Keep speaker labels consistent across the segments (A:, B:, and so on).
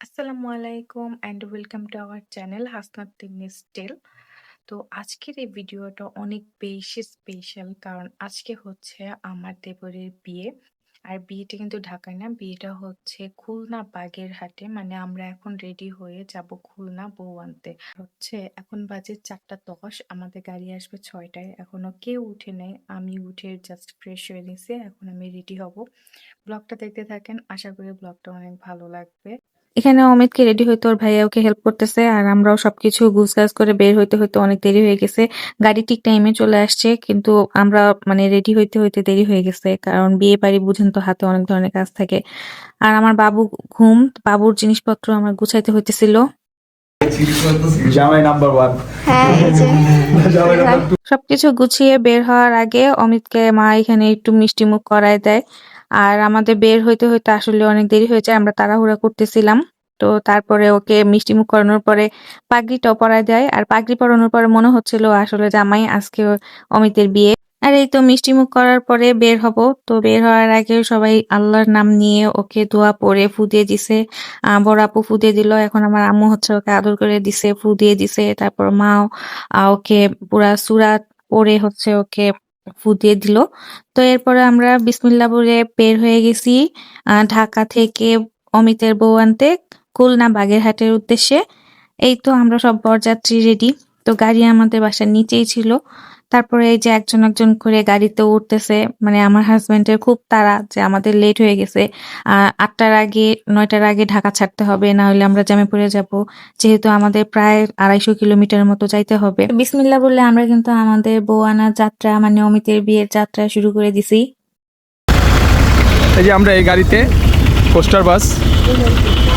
A: আসসালামু আলাইকুম and welcome to our channel Hasnat tennis tale তো আজকের এই ভিডিওটা অনেক বেশি স্পেশাল কারণ আজকে হচ্ছে আমার দেবরের বিয়ে। আর বিয়েটা কিন্তু ঢাকায় না, বিয়েটা হচ্ছে খুলনা বাগেরহাটে। মানে আমরা এখন রেডি হয়ে যাব খুলনা বউ আনতে। হচ্ছে এখন বাজে চারটা দশ, আমাদের গাড়ি আসবে ছয়টায়। এখনও কেউ উঠে নেই, আমি উঠে জাস্ট ফ্রেশ হয়ে নিছি, এখন আমি রেডি হব। ব্লগটা দেখতে থাকেন, আশা করি ব্লগটা অনেক ভালো লাগবে।
B: এখানে অমিতকে রেডি হইতে ওর ভাইয়া ওকে হেল্প করতেছে আর আমরাও সবকিছু গুছগাছ করে বের হইতে হইতে অনেক দেরি হয়ে গেছে। গাড়ি ঠিক টাইমে চলে আসছে কিন্তু আমরা মানে রেডি হইতে হইতে দেরি হয়ে গেছে কারণ বিয়ে বাড়ি বুঝেন তো হাতে অনেক ধরনের কাজ থাকে। আর আমার বাবু ঘুম বাবুর জিনিসপত্র আমার গুছাইতে হইতেছিল।
C: জামাই নাম্বার ওয়ান
D: হ্যাঁ
B: সবকিছু গুছিয়ে বের হওয়ার আগে অমিতকে মা এখানে একটু মিষ্টি মুখ করায় দেয় আর আমাদের বের হইতে হইতে আসলে অনেক দেরি হয়েছে আমরা তাড়াহুড়া করতেছিলাম। তো তারপরে ওকে মিষ্টি মুখ করানোর পরে পাগড়িটাও পরায় দেয়। আর পাগড়ি পরানোর পরে মনে হচ্ছিল আসলে জামাই আজকে অমিতের বিয়ে। আর এই তো মিষ্টি মুখ করার পরে বের হব। তো বের হওয়ার আগে সবাই আল্লাহর নাম নিয়ে ওকে দোয়া পরে ফু দিয়ে দিছে বড় আপু ফু দিয়ে দিল। এখন আমার আম্মু হচ্ছে ওকে আদর করে দিছে ফু দিয়ে দিছে। তারপর মাও ওকে পুরা সুরাত পরে হচ্ছে ওকে ফু দিয়ে দিল। তো এরপরে আমরা বিসমিল্লা বের হয়ে গেছি। ঢাকা থেকে অমিতের বউ আনতে। খুলনা বাগেরহাটের উদ্দেশ্যে, এই তো আমরা সব বরযাত্রী রেডি তো গাড়ি আমাদের বাসার নিচেই ছিল। তারপরে এই যে একজন একজন করে গাড়িতে উঠতেছে মানে আমার হাজবেন্ডের খুব তাড়া যে আমাদের লেট হয়ে গেছে। আটটার আগে, নয়টার আগে ঢাকা ছাড়তে হবে, না হলে আমরা জ্যামে পড়ে যাব। যেহেতু আমাদের প্রায় আড়াইশো কিলোমিটার মতো যাইতে হবে। বিসমিল্লা বললে আমরা কিন্তু আমাদের বউ আনার যাত্রা মানে অমিতের বিয়ের যাত্রা শুরু করে দিছি।
C: এই যে আমরা এই গাড়িতে, পোস্টার বাস।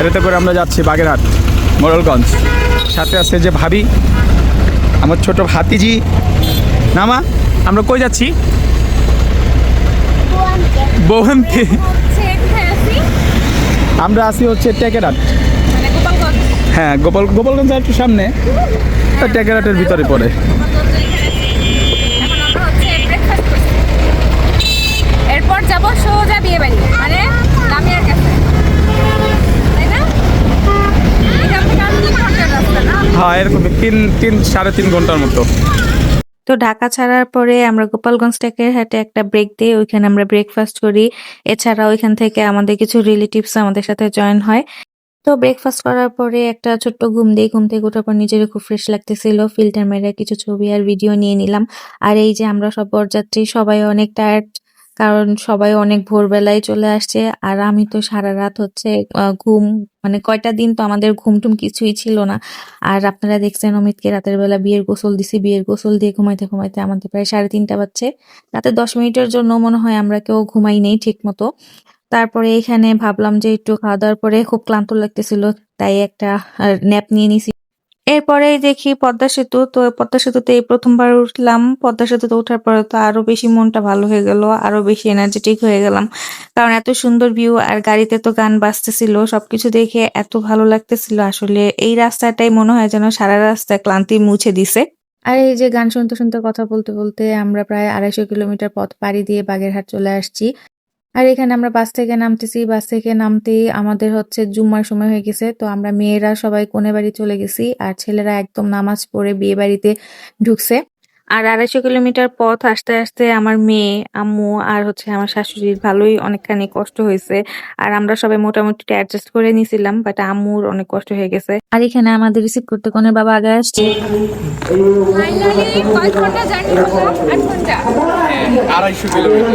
C: এটাতে করে আমরা যাচ্ছি বাগেরহাট, মোড়লগঞ্জ। সাথে আছে যে ভাবি, আমার ছোট ভাতিজি। নামা আমরা কই যাচ্ছি? বৌহান্তি। আমরা আসি হচ্ছে টেকেরাট হ্যাঁ গোপাল, গোপালগঞ্জ একটু সামনে। টেকেরাটের ভিতরে পড়ে।
D: এরপর যাব সোজা বিয়ে বাড়ি মানে কাছে তাই না এখান থেকে আর তিন ঘণ্টার রাস্তা না
C: হ্যাঁ এরকম তিন তিন, সাড়ে তিন ঘণ্টার মতো।
B: তো ঢাকা ছাড়ার পরে আমরা গোপালগঞ্জ টেকের হাটে একটা ব্রেক দিই ওইখানে আমরা ব্রেকফাস্ট করি। এছাড়া ওইখান থেকে আমাদের কিছু রিলেটিভস আমাদের সাথে জয়েন হয়। তো ব্রেকফাস্ট করার পরে একটা ছোট্ট ঘুম দিই ঘুম থেকে ওঠার পর নিজেরও খুব ফ্রেশ লাগতেছিল। ফিল্টার মেরে কিছু ছবি আর ভিডিও নিয়ে নিলাম। আর এই যে আমরা সব বরযাত্রী, সবাই অনেক টায়ার্ড কারণ সবাই অনেক ভোরবেলায় চলে আসছে। আর আমি তো সারা রাত হচ্ছে ঘুম মানে কয়টা দিন তো আমাদের ঘুম টুম কিছুই ছিল না। আর আপনারা দেখছেন অমিতকে রাতের বেলা বিয়ের গোসল দিছি, বিয়ের গোসল দিয়ে ঘুমাইতে ঘুমাইতে আমাদের প্রায় সাড়ে তিনটা বাজছে। রাতে দশ মিনিটের জন্য মনে হয় আমরা কেউ ঘুমাই নেই ঠিক মতো তারপরে এখানে ভাবলাম যে একটু খাওয়া দাওয়ার পরে খুব ক্লান্ত লাগতেছিল, তাই একটা ন্যাপ নিয়ে নিছি। এরপরে দেখি পদ্মা সেতু। তো পদ্মা সেতুতে এই প্রথমবার উঠলাম। পদ্মা সেতুতে ওঠার পরে তো আরও বেশি মনটা ভালো হয়ে গেল, আরও বেশি এনার্জেটিক হয়ে গেলাম। কারণ এত সুন্দর ভিউ আর গাড়িতে তো গান বাজতেছিল, সবকিছু দেখে এত ভালো লাগতেছিল। আসলে এই রাস্তাটাই মনে হয় যেন সারা রাস্তা ক্লান্তি মুছে দিছে। আর এই যে গান শুনতে শুনতে কথা বলতে বলতে আমরা প্রায় আড়াইশো কিলোমিটার পথ পাড়ি দিয়ে বাগেরহাট চলে আসছি। আর এখানে আমরা বাস থেকে নামতেছি, বাস থেকে নামতেই আমাদের হচ্ছে জুম্মার সময় হয়ে গেছে। তো আমরা মেয়েরা সবাই কোনে বাড়ি চলে গেছি আর ছেলেরা একদম নামাজ পড়ে বিয়ে বাড়িতে ঢুকছে। আর আড়াইশো কিলোমিটার পথ আসতে আসতে আমার মেয়ে আম্মু আর হচ্ছে আমার শাশুড়ির ভালোই অনেকখানি কষ্ট হয়েছে। আর আমরা সবাই মোটামুটি অ্যাডজাস্ট করে নিয়েছিলাম বাট আম্মুর অনেক কষ্ট হয়ে গেছে। আর এখানে আমাদের রিসিভ করতে কোনের বাবা আগে আসছে?
D: ফাইনালি কয় ঘণ্টা জার্নি হলো আট ঘণ্টা
C: আড়াইশো কিলোমিটার।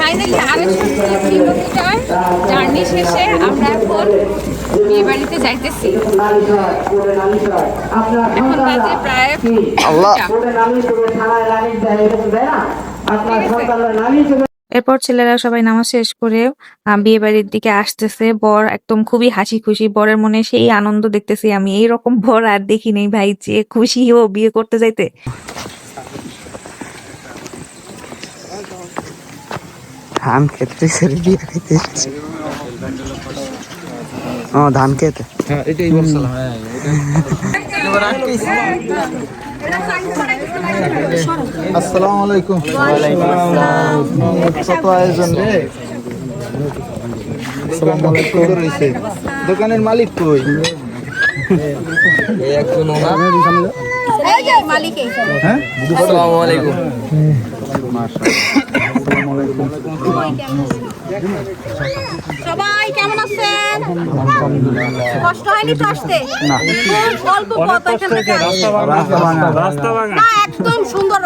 D: ফাইনালি আড়াইশো কিলোমিটার জার্নি শেষে আমরা এখন বিয়ে বাড়িতে যাইতেছি। এখন বাজে প্রায়
C: আল্লাহ।
B: এরপর ছেলেরা সবাই নামাজ শেষ করে বিয়ে বাড়ির দিকে আসতেছে। বর একদম খুবই হাসি খুশি। বরের মনে সেই আনন্দ দেখতেছি আমি। এইরকম বর আর দেখি নেই ভাই যে খুশি ও বিয়ে করতে যাইতে।
E: ধান খেতে সেরে বিয়ে খেতে ও ধান খেতে।
C: হ্যাঁ এটাই বলছিলাম। হ্যাঁ আসসালামু আলাইকুম কত আয়োজন রে? আসসালামু আলাইকুম
E: দোকানের মালিক কই? এই একজন ওনার।
D: এই যে মালিক এই
E: আসসালামু আলাইকুম
D: সবাই কেমন আছেন? কষ্ট হয়নি তো আসতে? অল্প পথ এখান থেকে না একদম সুন্দর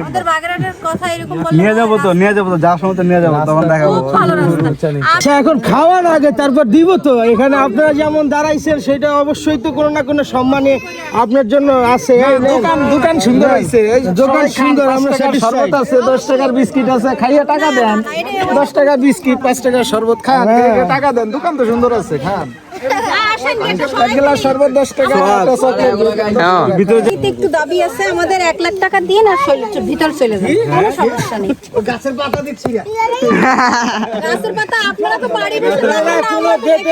D: আমাদের বাগেরহাটের কথা এরকম
E: নিয়ে যাব তো নিয়ে যাব তো যাওয়ার সময় তো নিয়ে যাব তখন দেখাবো।
D: খুব ভালো রাস্তা।
F: আচ্ছা এখন খাওয়ার আগে তারপর দিব তো। এখানে আপনারা যেমন দাঁড়াইছেন সেটা অবশ্যই তো কোনো না কোনো সম্মানে আপনার জন্য আছে। দোকান দোকান সুন্দর আছে দোকান সুন্দর আমরা শরবত আছে দশ টাকার বিস্কিট আছে খাইয়ে টাকা দেন। দশ টাকা বিস্কিট পাঁচ টাকা শরবত খান। টাকা দেন দোকান তো সুন্দর আছে খান। একটা
D: একটু দাবি আছে আমাদের এক লাখ টাকা দিয়ে না ভিতর চলে যাবে কোনো সমস্যা নেই।
F: গাছের পাতা দিচ্ছি
D: গাছের পাতা আপনারা তো বাড়ি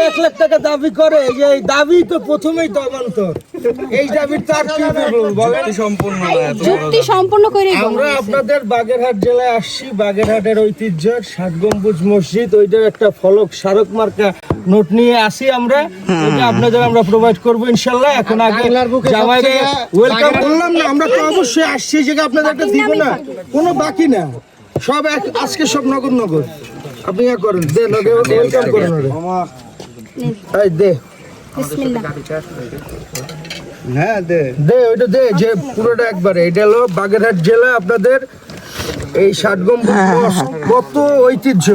F: এক লাখ টাকা দাবি করে যে এই দাবি তো প্রথমেই দমান্তর এই দাবি তার কি বলেন
D: যুক্তি সম্পূর্ণ করে
F: আমরা আপনাদের বাগেরহাট জেলায় আসছি বাগেরহাটের ঐতিহ্য ষাট গম্বুজ মসজিদ ওইটার একটা ফলক স্মারক মার্কা নোট নিয়ে আসি আমরা। আপনাদের আমরা প্রোভাইড করব ইনশাল্লাহ। এখন আগে জামাইরে ওয়েলকাম করলাম না আমরা তো অবশ্যই আসছি যে আপনাদের একটা দিব না। কোনো বাকি না। সব এক- আজকে সব নগদ নগদ। আপনি ইয়া করেন দে নগে ওয়েলকাম করেন ওরে। এই দে।
E: হ্যাঁ দে।
F: দে ওইটা দে যে পুরোটা একবারে। এটা হলো বাগেরহাট জেলা আপনাদের এই ষাট গম্বুজ মস্ক কত ঐতিহ্য।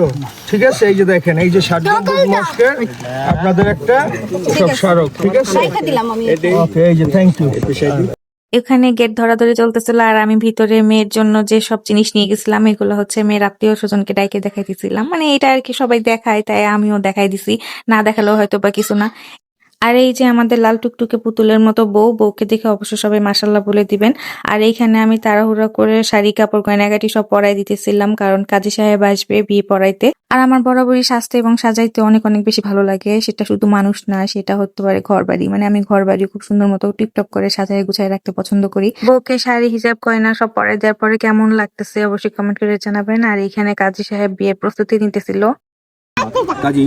F: ঠিক আছে এই যে দেখেন এই যে ষাট গম্বুজ মস্কের আপনাদের একটা সব স্মারক ঠিক আছে? ওকে এই যে থ্যাংক ইউ
B: এখানে গেট ধরাধরি চলতেছিল আর আমি ভিতরে মেয়ের জন্য যে সব জিনিস নিয়ে গেছিলাম এগুলো হচ্ছে মেয়ের আত্মীয় স্বজনকে ডাইকে দেখাই দিছিলাম। মানে এটা আর কি সবাই দেখায় তাই আমিও দেখাই দিছি। না দেখালেও হয়তো বা কিছু না। আর এই যে আমাদের লাল টুকটুকে পুতুলের মতো বউ, বউকে দেখে অবশ্য সবাই মাসাল্লাহ বলে দিবেন। আর এইখানে আমি তাড়াহুড়া করে শাড়ি, কাপড়, গয়নাগাটি সব পরাই দিতেছিলাম, কারণ কাজী সাহেব আসবে বিয়ে পড়াইতে। আর আমার বরাবরই সাজতে এবং সাজাইতে অনেক অনেক বেশি ভালো লাগে। সেটা শুধু মানুষ না, সেটা হতে পারে ঘর বাড়ি মানে আমি ঘর বাড়ি খুব সুন্দর মতো টিপটপ করে সাজায়, গুছায় রাখতে পছন্দ করি। বউকে শাড়ি, হিজাব, গয়না সব পরে দেওয়ার পরে কেমন লাগতেছে অবশ্যই কমেন্ট করে জানাবেন। আর এখানে কাজী সাহেব বিয়ের প্রস্তুতি নিতেছিল।
G: কাজী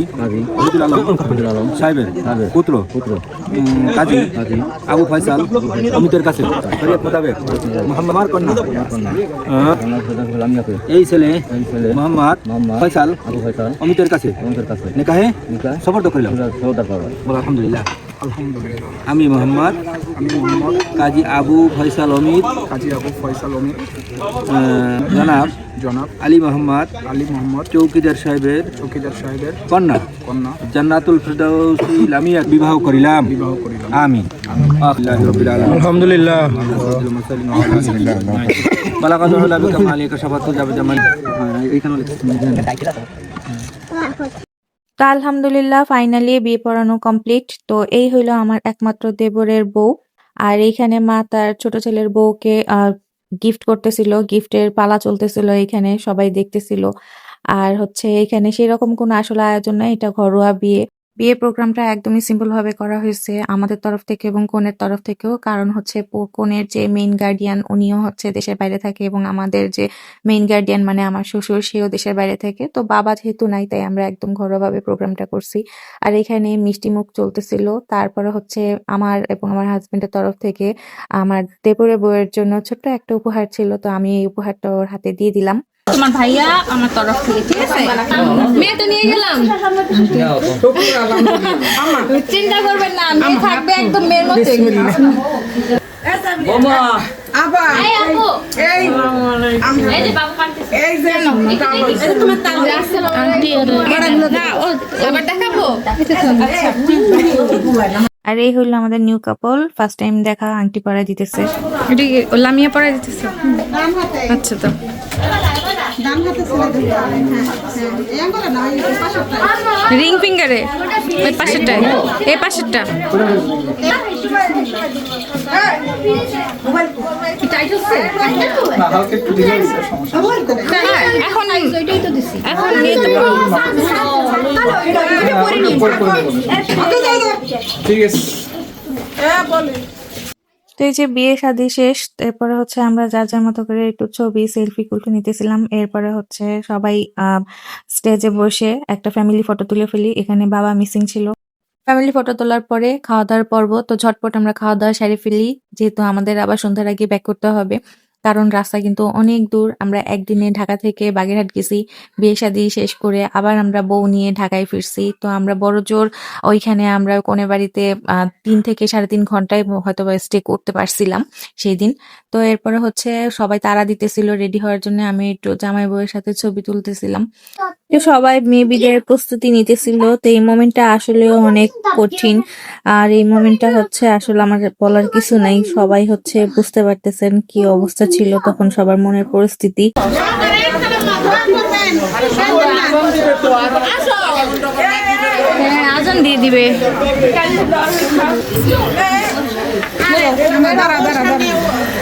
G: শহীদুল আলম আলম সাহেবের পুত্র পুত্র কাজী আবু ফয়সাল অমিতের কাছে শরীয়ত মোতাবেক মোহাম্মদ কন্যা এই ছেলে মোহাম্মদ ফয়সাল আবু ফয়সাল অমিতের কাছে অমিতের কাছে নিকাহে সফর করিলাম। বল আলহামদুলিল্লাহ। আমি মোহাম্মদ কাজী আবু ফয়সাল অমিত।
C: কাজী আবু ফয়সাল অমির
G: জনাব
C: জনাব
G: আলী মোহাম্মদ
C: আলী মোহাম্মদ।
G: চৌকিদার সাহেবের
C: চৌকিদার সাহেবের
G: কন্যা।
C: কন্যা।
G: জান্নাতুল ফিরদাউসি লামিয়া বিবাহ করিলাম। বিবাহ করিলাম। আমিন। আল্লাহু রাব্বিল আলামিন।
F: আলহামদুলিল্লাহ।
G: বিকামালি কাশাফাতু এইখানে
B: তো আলহামদুলিল্লাহ ফাইনালি বিয়ে পড়ানো কমপ্লিট তো এই হইল আমার একমাত্র দেবরের বউ। আর এইখানে মা তার ছোট ছেলের বউকে গিফট করতেছিল গিফটের পালা চলতেছিল এখানে সবাই দেখতেছিল। আর হচ্ছে এখানে সেরকম কোনো আসলে আয়োজন নাই, এটা ঘরোয়া বিয়ে। বিয়ে প্রোগ্রামটা একদমই সিম্পল ভাবে করা হয়েছে আমাদের তরফ থেকে এবং কনের তরফ থেকেও। কারণ হচ্ছে কনের যে মেইন গার্ডিয়ান উনিও হচ্ছে দেশের বাইরে থাকে এবং আমাদের যে মেইন গার্ডিয়ান মানে আমার শ্বশুর, সেও দেশের বাইরে থাকে। তো বাবা যেহেতু নাই, তাই আমরা একদম ঘরোয়াভাবে প্রোগ্রামটা করছি। আর এখানে মিষ্টি মুখ চলতেছিল। তারপরে হচ্ছে আমার এবং আমার হাজবেন্ডের তরফ থেকে আমার দেবরের বউয়ের জন্য ছোট্ট একটা উপহার ছিল। তো আমি এই উপহারটা ওর হাতে দিয়ে দিলাম।
D: তোমার ভাইয়া আমার তরফ থেকে ঠিক আছে? মেয়ে তো নিয়ে গেলাম। চিন্তা করবেন না মেয়ে থাকবে একদম মেয়ের মতো এই আপু, এই। যে বাবু পাঠাইছে। এই যে তোমার তাল। না, ও- এবার দেখাবো?
B: আর এই হলো আমাদের নিউ কাপল ফার্স্ট টাইম দেখা আংটি পরা দিতেছে।
H: এটি লামিয়া পড়াই দিতেছে? আচ্ছা তো। রিং ফিঙ্গারে? ওই পাশেরটা এই পাশেরটা? এখন এখন নিয়ে তো
C: ঠিক আছে।
B: তো এই যে বিয়ে শাদী শেষ এরপরে হচ্ছে আমরা যার যার মতো করে একটু ছবি সেলফি কুলফি নিতেছিলাম। এরপরে হচ্ছে সবাই স্টেজে বসে একটা ফ্যামিলি ফটো তুলে ফেলি। এখানে বাবা মিসিং ছিল। ফ্যামিলি ফটো তোলার পরে খাওয়া দাওয়ার পর্ব, তো ঝটপট আমরা খাওয়া দাওয়া সারি ফেলি। যেহেতু আমাদের আবার সন্ধ্যার আগে ব্যাক করতে হবে, কারণ রাস্তা কিন্তু অনেক দূর। আমরা একদিনে ঢাকা থেকে বাগেরহাট গেছি, বিয়ে শাদী শেষ করে আবার আমরা বউ নিয়ে ঢাকায় ফিরছি। তো আমরা বড় জোর ওইখানে আমরা কোনে বাড়িতে তিন থেকে সাড়ে তিন ঘন্টায় হয়তো বা স্টে করতে পারছিলাম সেই দিন তো এরপরে হচ্ছে সবাই তারা দিতেছিল রেডি হওয়ার জন্য আমি একটু জামাই বউয়ের সাথে ছবি তুলতেছিলাম। তো সবাই মেয়ে বিদের প্রস্তুতি নিতেছিল। তো এই মোমেন্টটা আসলেও অনেক কঠিন। আর এই মোমেন্টটা হচ্ছে আসলে আমার বলার কিছু নাই। সবাই হচ্ছে বুঝতে পারতেছেন কি অবস্থা ছিল তখন সবার মনের পরিস্থিতি।
H: হ্যাঁ দিয়ে দিবে।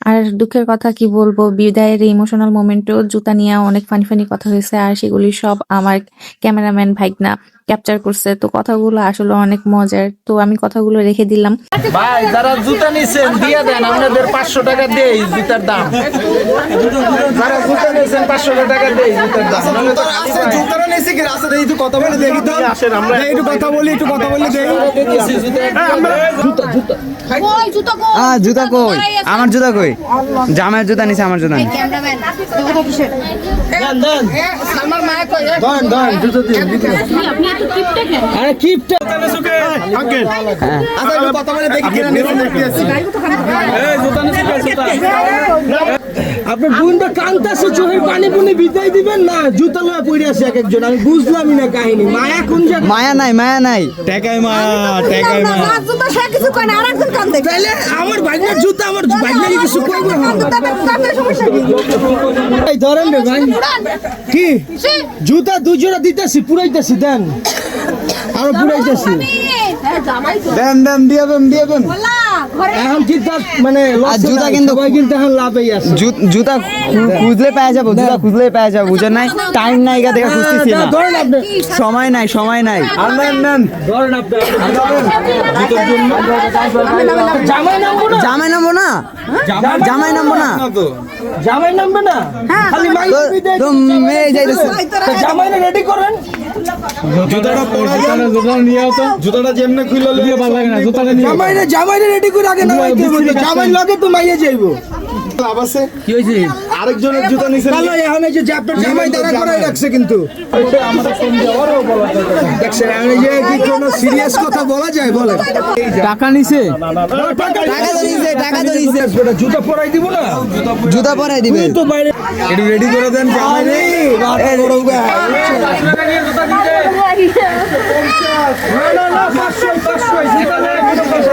B: আর দুঃখের কথা কি বলব? বিদায়ের ইমোশনাল মোমেন্টেও জুতা নিয়ে অনেক ফানি ফানি কথা হয়েছে আর সেগুলি সব আমার ক্যামেরাম্যান ভাইগনা ক্যাপচার করছে। তো কথাগুলো আসলে অনেক মজার। তো আমি কথাগুলো রেখে দিলাম।
F: ভাই যারা জুতা নিছেন দিয়ে দেন। আপনাদের পাঁচশো টাকা দেই জুতার দাম। যারা জুতা নিছেন পাঁচশো টাকা দেই জুতার দাম।
C: নিয়েছি কি? রাস্তা একটু কথা বলে দেখি তো।
F: আসেন আমরা
C: একটু কথা বলি একটু কথা বলে
F: দিয়েছি জুতা জুতা জুতা
D: কই? জুতো কই?
E: আ জুতা কই? কই জামাইয়ের জুতা নিছে আমার জুতা
F: আরে আপনার বোনটা কান্তাছে চোখের পানি পুনি বিদায় দিবেন? না জুতা লয়ে পড়ে আছে এক একজন। আমি বুঝলামই না কাহিনী। মায়া কোন জায়গায়?
E: মায়া নাই মায়া নাই। টেকাই মায়া টেকাই মায়া
D: না জুতো সে কিছু কয় না আরেকজন কান্দে।
F: তাইলে আমার ভাগ্নের জুতা আমার ভাগ্নের কিছু কইবে? না
D: কি?
F: এই ধরেন রে ভাই। কি? জুতা দুই জোড়া দিতেছি পুরাইতেছি দেন। আরও পুরাইতেছি।
E: দেন দেন দিয়ে দেন দিয়ে দেন।
F: এখন মানে
E: আর জুতা কিন্তু-
F: সবাই কিন্তু এখন লাভেই আছে।
E: জুতা খুঁজলে পাওয়া যাব জুতা খুঁজলে পাওয়া যাব বুঝেন নাই? টাইম নাই গা দেখে খুঁজতেছি না। সময় নাই সময় নাই।
F: আর নেন। নেন ধরেন। আপনি জুতার জন্য জামাই নামবো না?
E: জামাই নামবো না? জামাই নামবো না?
F: জামাই নামবে না? খালি মাই
E: তো- তো মেয়ে যাইতেছে।
F: তো জামাইরে রেডি করেন?
C: জুতাটা পরা জুতাটা জুতা নিয়ে আও তো। জুতাটা যেমনে খুললে ভালো লাগে না জুতাটা নিয়ে
F: জামাইরে জামাইরে রেডি করে আগে না জামাই লগে তো মাইয়ে যাইবো।
C: লাভ আছে কি হইছে আরেকজনের জুতা নিছে
F: তাহলে এখন এই যে আপনার জামাই দাঁড়া করাই রাখছে কিন্তু দেখছেন এখন এই যে কি কোনো সিরিয়াস কথা বলা যায় বলেন
E: টাকা নিছে
F: টাকা
E: টাকা তো নিছে টাকা তো নিছে
F: জুতা পরাই দিব না
E: জুতা পরাই দিবে
F: তো বাইরে
C: একটু রেডি করে দেন জামাই রে
F: না না পাঁচশো পাঁচশো জুতা না কোনো পাঁচশো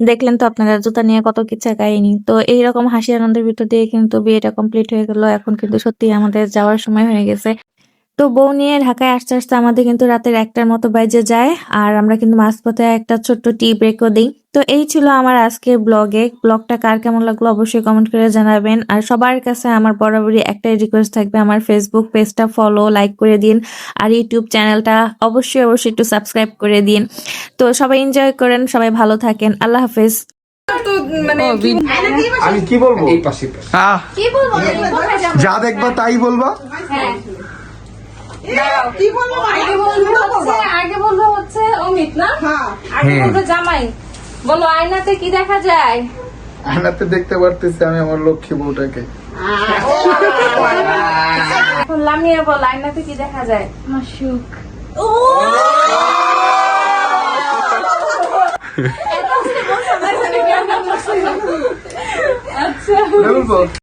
B: দেখলেন তো আপনারা, জুতা নিয়ে কত কিচ্ছা কাহিনি তো এইরকম হাসি আনন্দের ভিতর দিয়ে কিন্তু বিয়েটা কমপ্লিট হয়ে গেল। এখন কিন্তু সত্যি আমাদের যাওয়ার সময় হয়ে গেছে। তো বউ নিয়ে ঢাকায় আসতে আসতে আমাদের কিন্তু রাতের একটার মতো বাজে যায় আর আমরা কিন্তু মাঝপথে একটা ছোট্ট টি ব্রেকও দিই। তো এই ছিল আমার আজকের ব্লগে ব্লগটা কার কেমন লাগল অবশ্যই কমেন্ট করে জানাবেন। আর সবার কাছে আমার বরাবরই একটাই রিকোয়েস্ট থাকবে আমার ফেসবুক পেজটা ফলো লাইক করে দিন। আর ইউটিউব চ্যানেলটা অবশ্যই অবশ্যই একটু সাবস্ক্রাইব করে দিন। তো সবাই এনজয় করেন সবাই ভালো থাকেন। আল্লাহ হাফেজ।
C: আমি কি বলব? যা দেখবা তাই বলবা।
D: বলব আগে বলব হচ্ছে আগে বলব হচ্ছে অমিত না? আগে বলব জামাই। বলো আয়নাতে কি দেখা যায়?
C: আয়নাতে দেখতে পারতেছি আমি আমার লক্ষ্মী বউটাকে।
D: এখন বল আয়নাতে কি দেখা যায়?